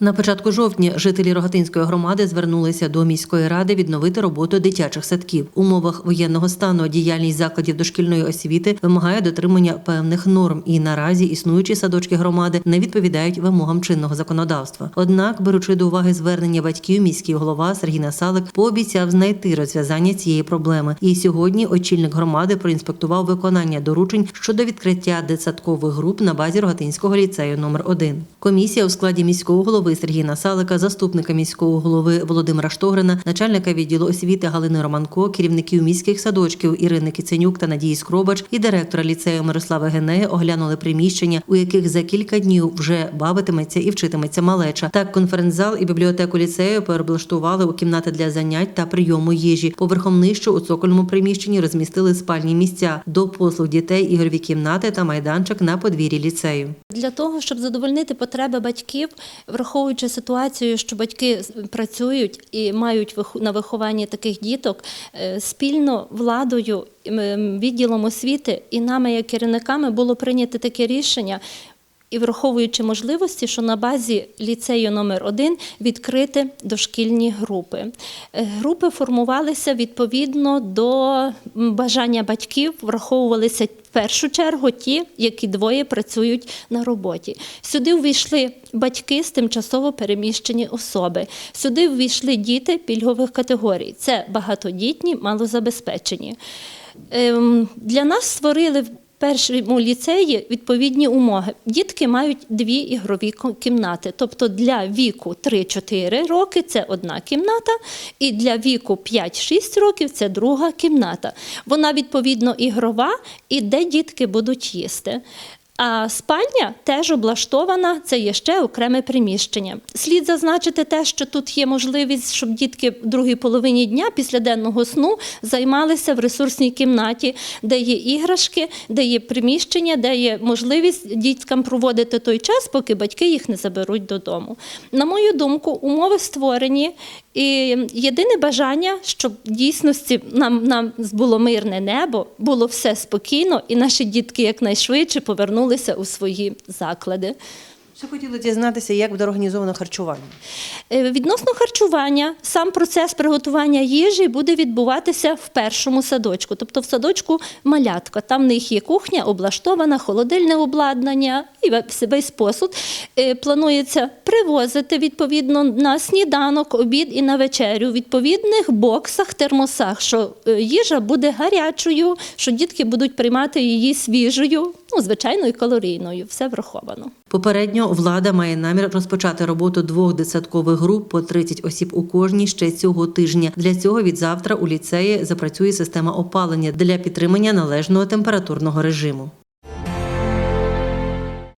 На початку жовтня жителі Рогатинської громади звернулися до міської ради відновити роботу дитячих садків. У умовах воєнного стану діяльність закладів дошкільної освіти вимагає дотримання певних норм, і наразі існуючі садочки громади не відповідають вимогам чинного законодавства. Однак, беручи до уваги звернення батьків, міський голова Сергій Насалик пообіцяв знайти розв'язання цієї проблеми. І сьогодні очільник громади проінспектував виконання доручень щодо відкриття дитсадкових груп на базі Рогатинського ліцею номер 1 Комісія у складі міського голови Сергія Насалика, заступника міського голови Володимира Штогрина, начальника відділу освіти Галини Романко, керівників міських садочків Ірини Киценюк та Надії Скробач і директора ліцею Мирослава Генея оглянули приміщення, у яких за кілька днів вже бавитиметься і вчитиметься малеча. Так, конференц-зал і бібліотеку ліцею переблаштували у кімнати для занять та прийому їжі. Поверхом нижче у цокольному приміщенні розмістили спальні місця до послуг дітей, ігрові кімнати та майданчик на подвір'ї ліцею. Для того, щоб задовольнити потреби батьків, враховуючи ситуацію, що батьки працюють і мають на вихованні таких діток, е, спільно владою, відділом освіти і нами, як керівниками, було прийнято таке рішення. І враховуючи можливості, що на базі ліцею номер 1 відкрити дошкільні групи. Е, Групи формувалися відповідно до бажання батьків, враховувалися в першу чергу ті, які двоє працюють на роботі. Сюди увійшли батьки з тимчасово переміщені особи. Сюди увійшли діти пільгових категорій. Це багатодітні, малозабезпечені. Ем, Для нас створили першому ліцеї відповідні умови. Дітки мають дві ігрові кімнати. Тобто для віку 3-4 роки це одна кімната, і для віку 5-6 років це друга кімната. Вона відповідно ігрова і де дітки будуть їсти. А спальня теж облаштована, це є ще окреме приміщення. Слід зазначити те, що тут є можливість, щоб дітки в другій половині дня після денного сну займалися в ресурсній кімнаті, де є іграшки, де є приміщення, де є можливість діткам проводити той час, поки батьки їх не заберуть додому. На мою думку, умови створені. І єдине бажання, щоб дійсності нам, нам було мирне небо, було все спокійно, і наші дітки якнайшвидше повернулися у свої заклади. Ще хотіли дізнатися, як буде організовано харчування. Е, Відносно харчування, сам процес приготування їжі буде відбуватися в першому садочку, тобто в садочку малятка. Там в них є кухня, облаштована, холодильне обладнання і весь посуд. Е, Планується привозити відповідно на сніданок, обід і на вечерю в відповідних боксах, термосах, що е, їжа буде гарячою, що дітки будуть приймати її свіжою, ну звичайно, калорійною. Все враховано. Попередньо влада має намір розпочати роботу двох десяткових груп по 30 осіб у кожній ще цього тижня. Для цього від завтра у ліцеї запрацює система опалення для підтримання належного температурного режиму.